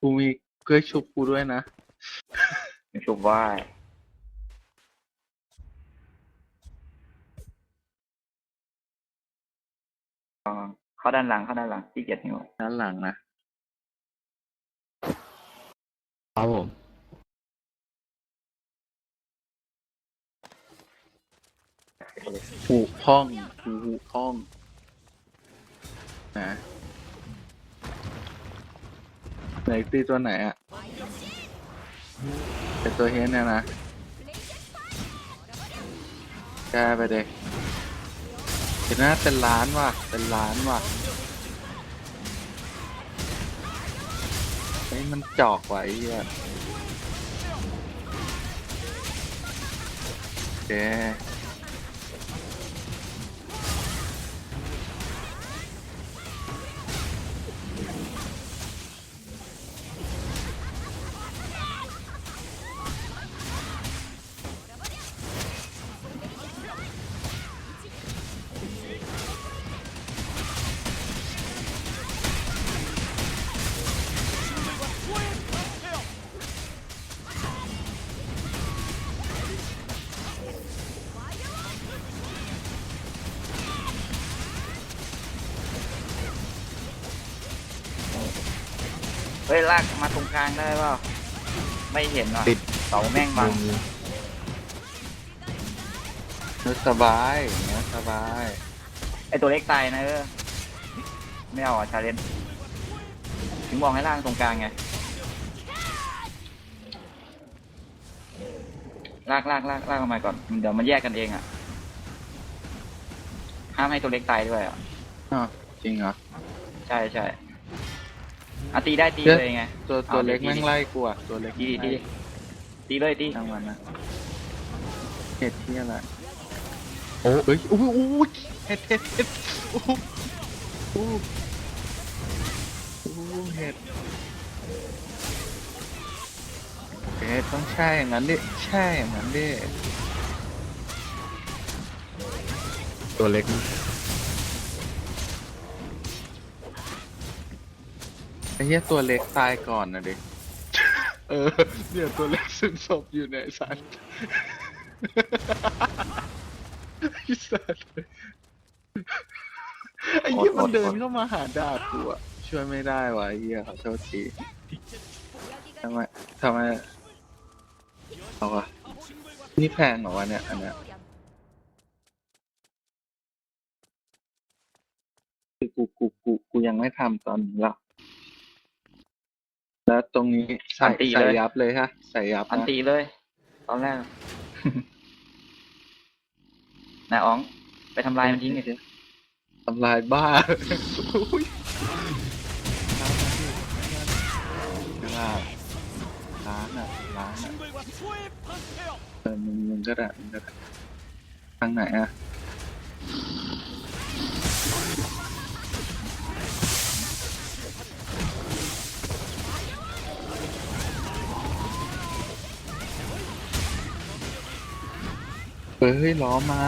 กูมีเพื่อชุบกูด้วยนะ ชุบไหว้อ๋อเข้าด้านหลังเข้าด้านหลังที่เกียจหิวด้านหลังนะ ครับผมหูคล้องหูหูคล้องนะ ไหนตีตัวไหนอะเป็นตัวเฮนเนี่ยนะแกไปเด็กเห็นหน้าเป็นล้านว่ะ เป็นล้านว่ะไอ้มันจอกว่ะไอ้เหี้ ฮ้ยลากมาตรงกลางได้เปล่าไม่เห็นว่ะติด เสาแม่งบังมุมเนื้อสบายเนื้อสบายไอตัวเล็กตายนะเออไม่เอาอะชาเลนถึงบอกให้ล่างตรงกลางไงลากลากลากลากออกมาก่อนเดี๋ยวมันแยกกันเองอะห้ามให้ตัวเล็กตายด้วยอะอ้าวจริงเหรอ ใช่ใช่ อะตีได้ตีเดี๋ยวเลยไง ตัวตัวเอาเล็กดีๆ แม่งไล่กูอะตัวเล็กตีแม่งตีไล่ตีเลยตีทั้งวันนะเห็ดที่อะไรโอ้เฮ้ยอู้หูอู้เห็ดเห็ดเห็ดอู้หูอู้หูเห็ดเห็ดต้องแช่อย่างนั้นดิแช่อย่างนั้นดิตัวเล็ก อ้เหี้ยตัวเล็กตายก่อนนะดิเออเดี๋ยตัวเล็กซึมศพอยู่ในสัตว์ไอ้สัตว์ไอ้เหี้ยมันเดินเข้ามาหาดาบกูอะช่วยไม่ได้วะไอ้เหี้ยขอโทษทีทำไมทำไมเอาวะนี่แพงเหรอวะเนี่ยอันเนี้ยคือกูกูกูกูยังไม่ทำตอนนี้หรอก แล้วตรงนี้ใส่ใส่ยับเลยฮะ ใส่ยับอันนะตีเลย ตอนแรก นายอ๋อง ไปทำลายมันทิ้งเลยสิทำลายบ้าอุ๊ยล้านล้านอะล้านอะเออมึงมึงก็ได้มึงก็ได้ทางไหนอะ เฮ้ยล้อมา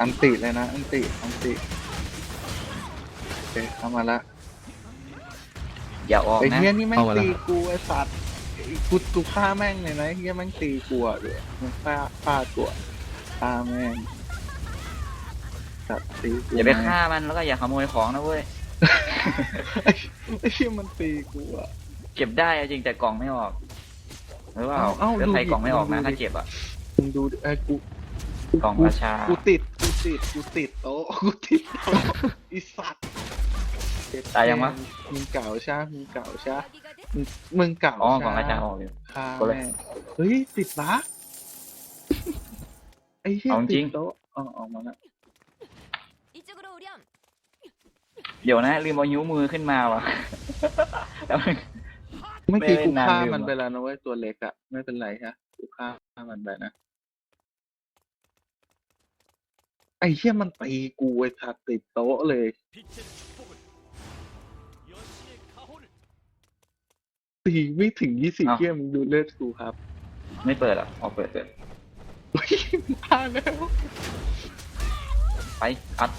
อันติเลยนะ อันติ อันติ โอเคเข้ามาละอย่าออกไอ้นะ เฮียนี่แม่งตีกูไอ้สัตว์ไอ้กูกูฆ่าแม่งเลยนะไอ้เฮียแม่งตีกูอะด้วยมึงฆ่าฆ่ากูอะฆ่าแม่งสัตว์ตีกูอย่าไปฆ่ามันแล้วก็อย่าขโมยของนะเว้ย ไอ้ไอ้เฮียมันตีกูอะ เก็บได้จริงแต่กล่องไม่ออกหรือเปล่าเอ้าลือดไทยดูกล่องไม่ออกนะถ้าเก็บอะดูไอ้กูกล่องราชากูติดกูติดกูติดโต๊กูติดโอีสัตว์ตายยังวะมึงเก่าใช่มึงเก่าใช่มึงเก่าอ๋อกล่องราชาออกอยู่ ค่ะกเลยเฮ้ยติดปะไอ้เหี้ยอาจริงโต๊ะอ๋ออกมาละเดี๋ยวนะลืมเอายิ้วมือขึ้นมาว่ะ เมื่อกี้ไม่กูนานฆ่าลืมมันอะไปแล้วนะเว้ยตัวเล็กอะไม่เป็นไรฮะกูฆ่ามันไปนะ ไอ้เหี้ยมันตีกูไอ้ทัดติดโต๊ะเลยตีไม่ถึงยี่สิบเอ้าเหี้ยมึงดูเลือดกูครับ ไม่เปิดอะออกเปิดเปิดเฮ้ยมาแล้วไปไปอัด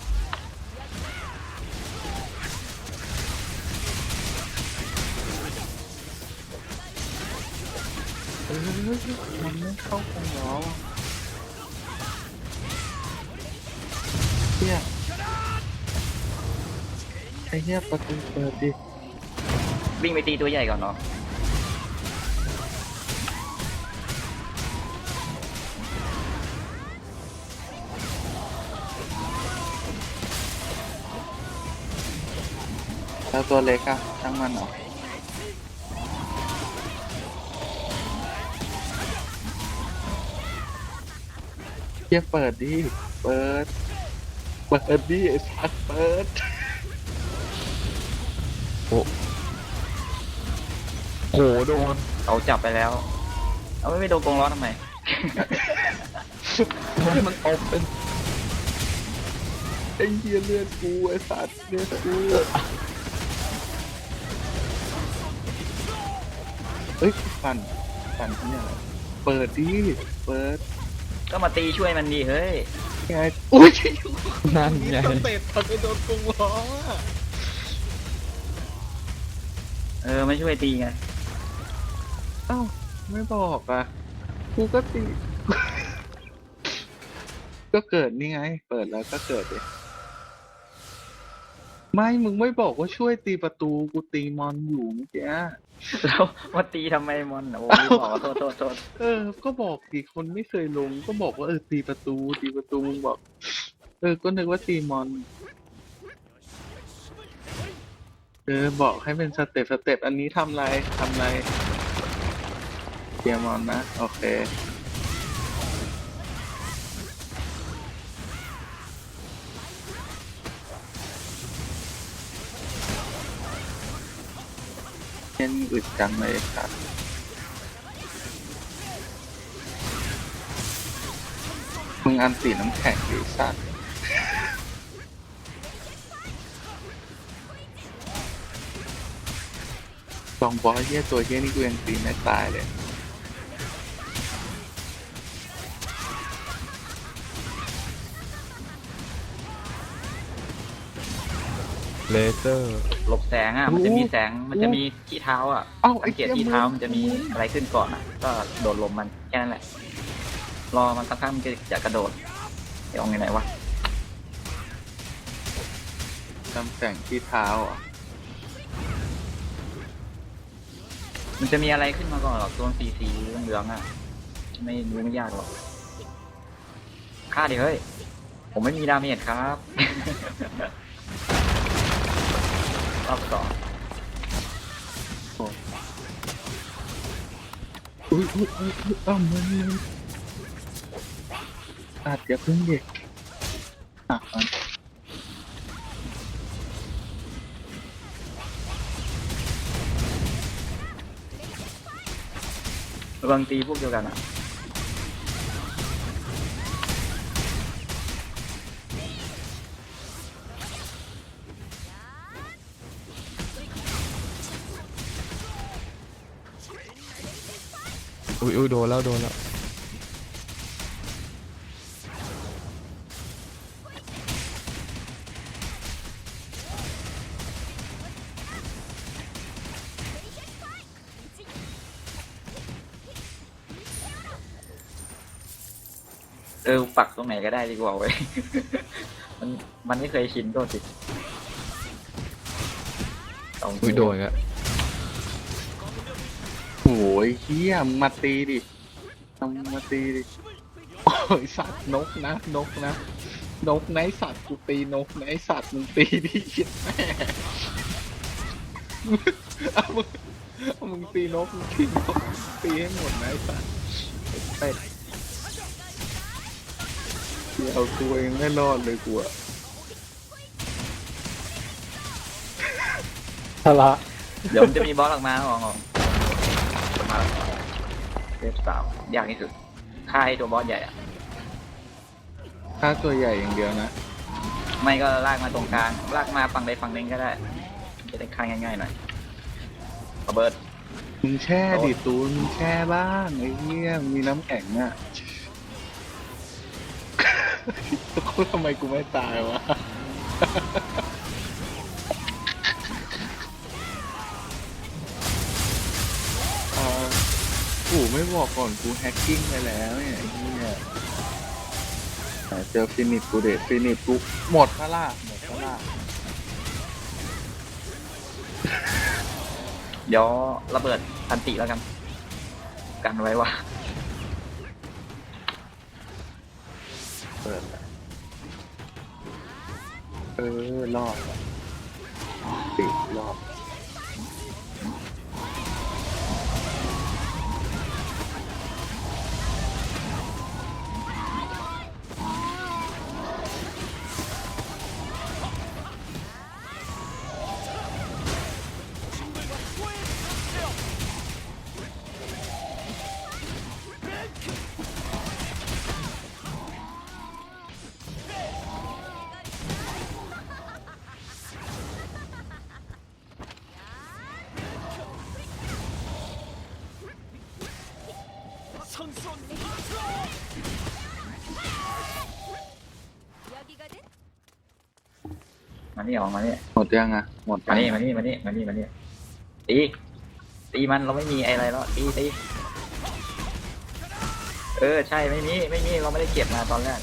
เออมันไม่เข้าของล้อว่ะเฮียไอ้เฮียประตูเปิดดิวิ่งไปตีตัวใหญ่ก่อนเนาะแล้วตัวเล็กอะช่างมันเหร เฮียเปิดดิ เปิด เปิดดิไอ้สัตว์เปิดโอ้โหโดนเขาจับไปแล้ว เอาไม่ไปโดนกรงล้อทำไมให้มันตบเป็นไอ้เหี้ยเลือดกูไอ้สัตว์เลือดกูเอ้ยปั่นปั่นที่เนี่ยเหรอเปิดดิ เปิด ก็มาตีช่วยมันดีเฮ้ยไงอุ้ยนั่นไงสเตตตอนไปโดนกรงล้ออะเออไม่ช่วยตีไงเอ้าไม่บอกอะกูก็ตี ก็เกิดนี่ไง เปิดแล้วก็เกิดดิไม่มึงไม่บอกว่าช่วยตีประตูกูตีมอนอยู่เมื่อกี้ แล้วมาตีทำไมมอนโอ้ยบอกว่าโทษโทษโทษเออ ก็บอกดิคนไม่เคยลง ก็บอกว่าเออตีประตู ตีประตูมึงบอก เออ ก็นึกว่าตีมอน เออ บอกให้เป็นสเต็ปสเต็ปอันนี้ทำไรทำไรเตียมอนนะ โอเค เช่นอึดจังเลยครับมึงอันสีน้ำแข็งดิสัตว์ลองบอสเฮียตัวเฮียนี่กูยังตีไม่ตายเลย เลเซอร์ หลบแสงอะ มันจะมีแสง มันจะมีที่เท้าอะเอ้าสังเกตที่เท้ามันจะมีอะไรขึ้นก่อนอะ ก็โดนลมมันแค่นั้นแหละ รอมันสักพักมันจะจะกระโดดเดี๋ยวเอาไงไหนวะจำแต่งที่เท้าอะมันจะมีอะไรขึ้นมาก่อนหรอกตัวสีสีเหลืองๆอะ ไม่รู้ไม่ยากหรอกฆ่าดิเฮ้ย ผมไม่มีดาเมจครับ รอบสองอุ้ยอุ้ยอุ้ยอุ้ยอ้าวมึงมึงอาจจะเพิ่งเด็กอะมันบางตีพวกเดียวกันอะ อุ้ยอุ้ยโดนแล้วโดนแล้วเออปักตรงไหนก็ได้ดีกว่าเว้ย มันมันไม่เคยชินโทษสิสองอุ้ยโดนอะ โอ้ยเฮียมึงมาตีดิทำมาตีดิ โอ้ยสัตว์นกนะ นกนะ นกไหนสัตว์กูตีนกไหนสัตว์มึงตีดิเหี้ยแม่เอามึงเอามึงตีนกมึงตีนกตีให้หมดนะไอ้สัตว์ไอ้เดี๋ยวเอาตัวเองไม่รอดเลยกูอะ ทะละ เดี๋ยวมันจะมีบอสออกมาออกออกมาเทปสาวยากที่สุดฆ่าไอ้ตัวบอสใหญ่อะถ้าตัวใหญ่อย่างเดียวนะ ไม่ก็ลากมาตรงกลางลากมาฝั่งใดฝั่งหนึ่งก็ได้ จะได้ฆ่าง่ายๆหน่อยระเบิด มึงแช่ดิตูนมึงแช่บ้างไอ้เหี้ยมึงมีน้ำแข็งอะกูทำไมกูไม่ตายวะ ไม่บอกก่อนกูแฮกกิ้งไปแล้วเนี่ยไอ้เหี้ยแต่เจอฟินิชกูเดทฟินิชกูหมดพะล่ะหมดพะล่ะเดี๋ยวระเบิดอันติแล้วกัน กันไว้ว่าเปิดแล้วเออรอดว่ะติดรอด มานี่ออกมานี่หมดยังอะหมดมานี่ยังมานี่มานี่มานี่มานี่ตีตีมันเราไม่มีอะไรแล้วตีตีเออใช่ไม่มีไม่มีเราไม่ได้เก็บมาตอนแรก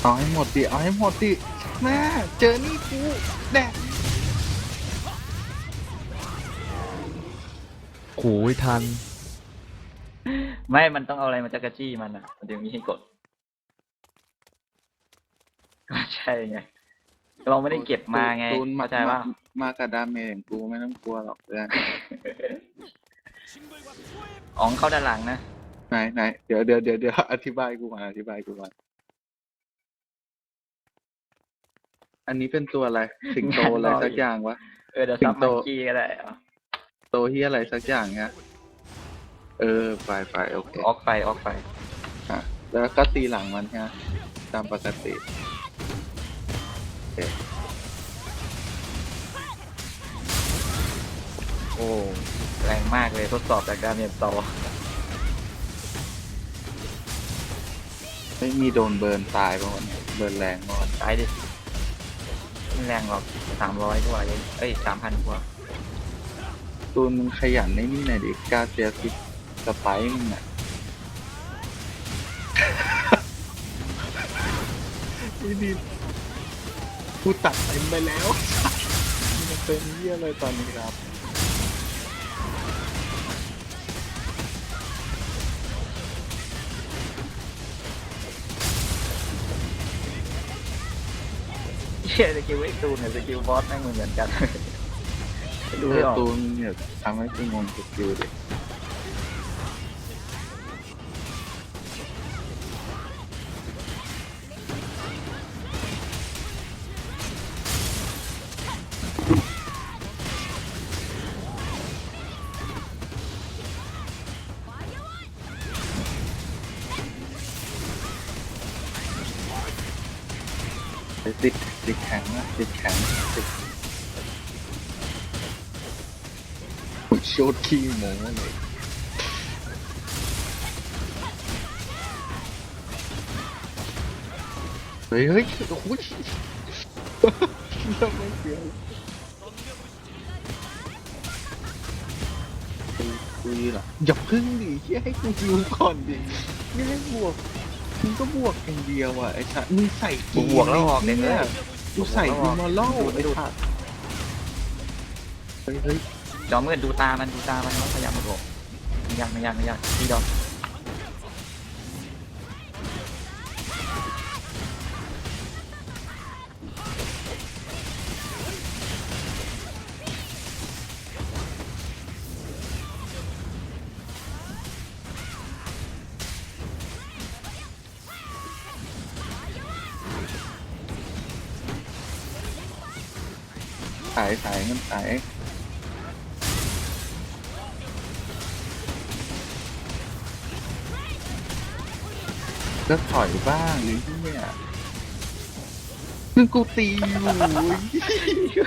เอาให้หมดดิเอาให้หมดดิแม่เจอนี่กูแดกโอ้ยทัน ไม่ มันต้องเอาอะไรมาจักรจี้มันอะมันถึงมีให้กด ก็ ใช่ไง เราไม่ได้เก็บมาไงตูนมาเข้าใจป่ะมากับดาเมจกูไม่ต้องกลัวหรอกเพื่อนอ๋องเข้าด้านหลังนะไหนไหนเดี๋ยวเดี๋ยวเดี๋ยวเดี๋ยวอธิบายกูก่อนอธิบายกูก่อนอันนี้เป็นตัวอะไรสิงโตอะไรสักอย่างวะเออเดี๋ยวสิซังบโตมันจี้ก็ได้เอาโตเฮียอะไรสักอย่างเนี้ยเออไปไปโอเคออกไปออกไปอะแล้วก็ตีหลังมันฮะตามปกติ โอ้ แรงมากเลยทดสอบจากดาเมจต่อไม่มีโดนเบิร์นตายป่ะวันนี้เบิร์นแรงมากตายดิไม่แรงหรอกสามร้อยกว่าเองเอ้ยสามพันกว่า ตูนมึงขยันในนี่หน่อยดิกล้าเสียสิสไปร์มึงอะนี่ดี กูตัดเต็มไปแล้วมันเป็นเยี่ยเลยตอนนี้ครับเชี่ยสกิลไอ้ตูนเนี่ยสกิลบอสแม่งเหมือนกัน ดูดูไม่ออก ตูนเนี่ยทำให้กูงงสกิลดิไป ติดติดแข็งนะติดแข็งติดโอ้ยโชดขี้โม้เลยเฮ้ยเฮ้ยโอ้ยทำไมเสียคุยเหรออย่าพึ่งดิแค่ให้กูยิวก่อนดิไม่ให้บวก มึงก็บวกอย่างเดียวอะไอ้ชามึงใส่กูบวกแล้วออกเลยเนี่เนี่ยยกูใส่กูมาล่อไอ้สัตว์เฮ้ยเฮ้ยจอมมืดดูตามันดูตามันแล้วพยายามมาบอกไม่ยากไม่ยากไม่ยากพี่ดอก สายมันสายก็ถอยบ้างหรือที่เนี่ยมึงกูตีอยู่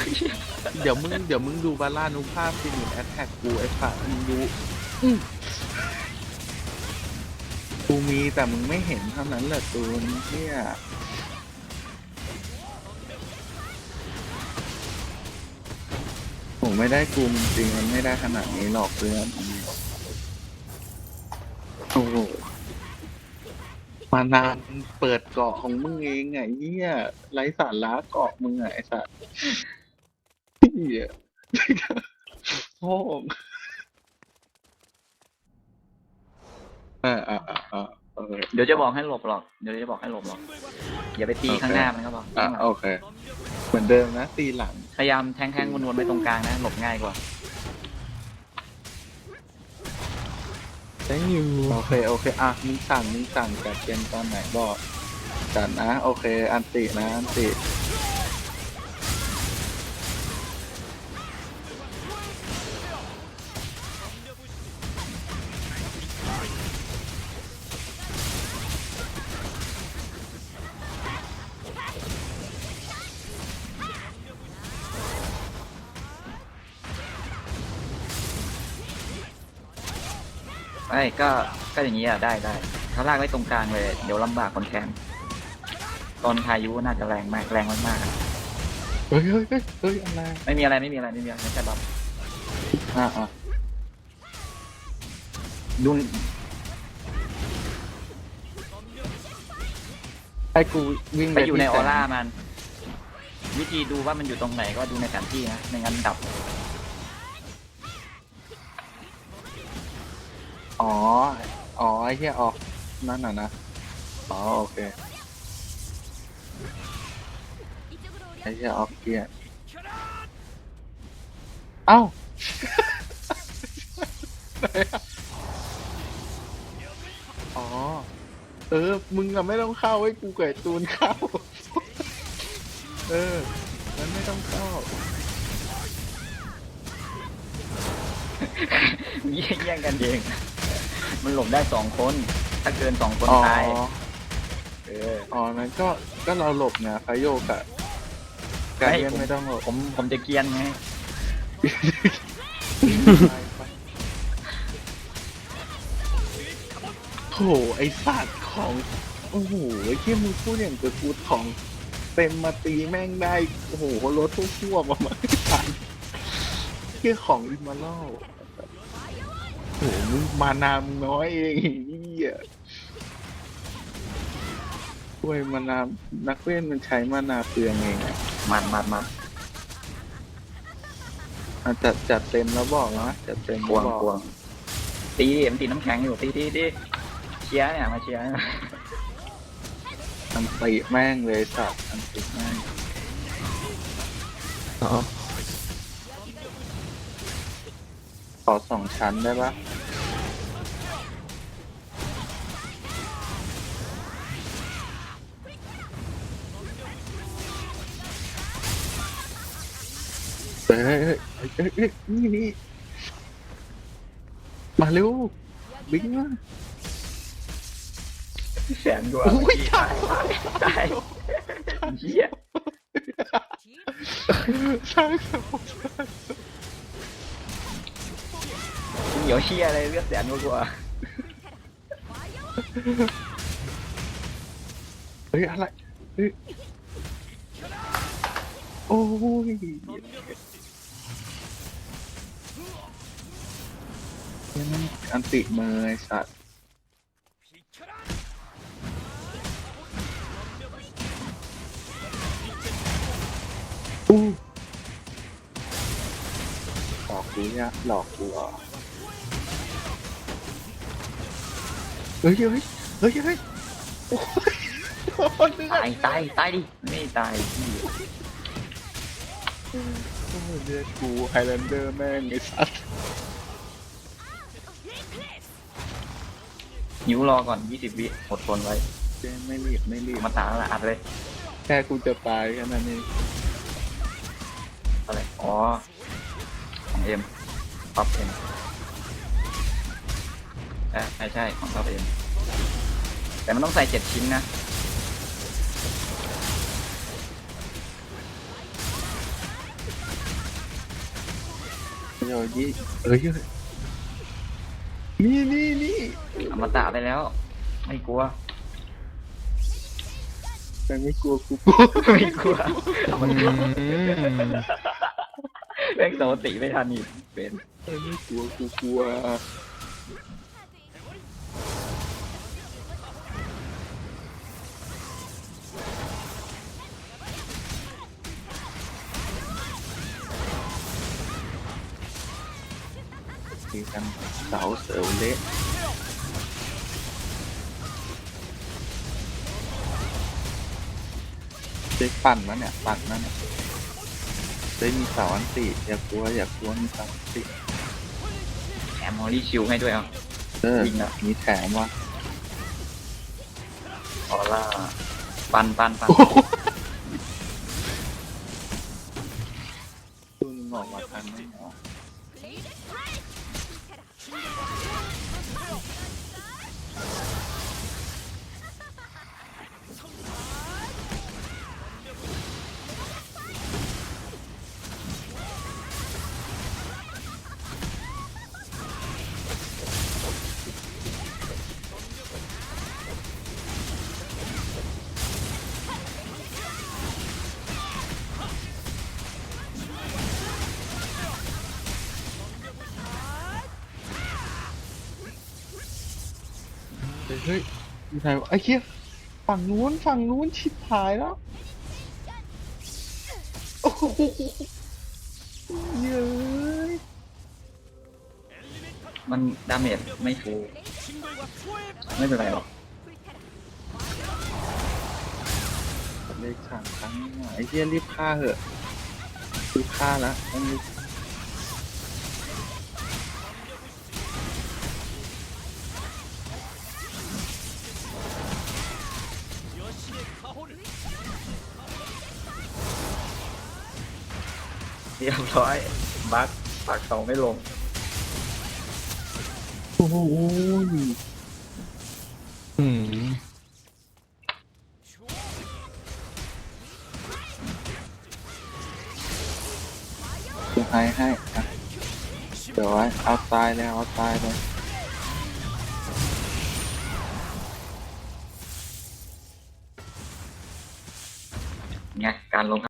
เดี๋ยวมึงเดี๋ยวมึงดูบาลานุภาพฟินิชแอตแทกกูไอ้ฝามึงดูอื้อกูกูมีแต่มึงไม่เห็นเท่านั้นแหละตูนเนี่ย ไม่ได้กูมจริงๆมันไม่ได้ขนาดนี้หรอกเพื่อนโอ้โหมานานเปิดเกาะของมึงเองไงเหี้ยไร้สาระเกาะมึงไงไอ้สัตว์เหี้ยโอ้งอ่าอ่าอ่าอ่าโอเคเดี๋ยวจะบอกให้หลบหรอก เดี๋ยวจะบอกให้หลบหรอก อย่าไปตีโอเคข้างหน้ามันก็พออะโอเค เหมือนเดิมนะตีหลัง พยายามแทงๆวนๆไปตรงกลางนะ หลบง่ายกว่า thank you โอเค โอเค อะมึงสั่งมึงสั่งจัดเกมตอนไหนบอกจัดนะ โอเค อันตินะ อันติ ก็ก็อย่างนี้อะได้ได้ถ้าลากไว้ตรงกลางเลย เดี๋ยวลำบากคนแทนตอนพายุน่าจะแรงมากแรงมากๆอะเฮ้ยเฮ้ยเฮ้ยเฮ้ยอะไรไม่มีอะไรไม่มีอะไรไม่มีอะไรไม่ใช่บัฟอะอะดูให้กูวิ่งไปอยู่ในที่ออร่าแสงมัน วิธีดูว่ามันอยู่ตรงไหนก็ดูในแผนที่นะไม่งั้นดับ อ๋อ อ๋อ ไอ้เหี้ยออกนั่นน่ะนะ อ๋อ โอเค ไอ้เหี้ยออกเกียร์เอ้า อ๋อ เออ มึงอะไม่ต้องเข้าไอ้กูเกิดตูนเข้า เออ มันไม่ต้องเข้า แย่งกันเอง มันหลบได้สองคน ถ้าเกินสองคนอ๋อตาย เออ อ๋อนั้นก็ก็เราหลบไงพายโยกอะการเรียนไม่ผมไม่ต้องหลบผมผมจะเกรียนไงไปไปโถไอสัตว์ของ โอ้โหไอ้ที่มึงพูดอย่างกับกูของ เต็มมาตีแม่งได้ โอ้โหรถทั่วๆมามาไม่ทันเที่ยของอิมาเล่าโอ้โหมึงมานามน้อยเองเหี้ยช่วยมานามนักเว้นมันใช้มานาเปลืองเองอะมันมันมันอะจัดจัดเต็มแล้วบอกนะจัดเต็มกวงแล้บอกกวงตีดิมันตีน้ำแข็งอยู่ตีตีตีเชียร์เนี่ยมาเชียร์อันติแม่งเลยสัตว์อันติแม่ง อ๋อ ขอสองชั้นได้ปะเฮ้ยเฮ้ยเฮ้ยเฮ้ยนี่นี่มาเร็วบิ๊กมาแสนกว่าโอ้ยตายตายเฮียช่างสม เดี๋ยวเชียร์เลยเลือดแสนกว่าเฮ้ยอะไรเฮ้ยโอ้ยยังไม่อันติมือไอ้สัตว์อู้หลอกกูเนี่ยหลอกกูเหรอ เฮ้ยเฮ้ยเฮ้ยเฮ้ยโอ้ยโอ้ยเลือดตายตายตายดิไม่ตายเหี้ยโอ้ยเลือดกูไฮแลนเดอร์แม่งไอ้สัตว์นิ้วรอก่อน 20 วิอดทนไว้เจ๊ไม่รีบไม่รีบมาตาละอัดเลยแค่กูจะตายแค่นั้นเองอะไรอ๋อของเอ็มป๊อปเอ็ม ใช่ใช่ใช่ของป๊อปเอ็มแต่มันต้องใส่เจ็ดชิ้นนะโยยี่เอ้ยเฮ้ยนี่นี่นี่อมตะไปแล้ว ไม่กลัวแต่ไม่กลัวกูกลัวไม่กลัวอืมแม่งโตติไม่ทันอีกเป็นแต่ไม่กลัวกูกลัว กันเสาเสริมเละเจ๊ปั่นมันเนี่ย ปั่นมันเนี่ยได้มีเสาอันติอย่ากลัวอย่ากลัวมีเสาอันติแถมฮอลลี่ชิลให้ด้วยอะเออจริงอะมีแถมว่ะออร่าปันปันปัน เฮ้ยมีใครวะไอ้เคียฝั่งนู้นฝั่งนู้นชิบหายแล้วโอ้โหเย้ยมันดาเมจไม่ฟูไม่เป็นไรหรอกเลขสามครั้งนี่หว่าไอ้เคียรีบฆ่าเหอะรีบฆ่าแล้วต้องรีบ ร้อยบัคปากเสาไม่ลง โอ้โหอืมจะให้ให้อะเดี๋ยวไว้เอาตายเลยเอาตายเลยไงการลง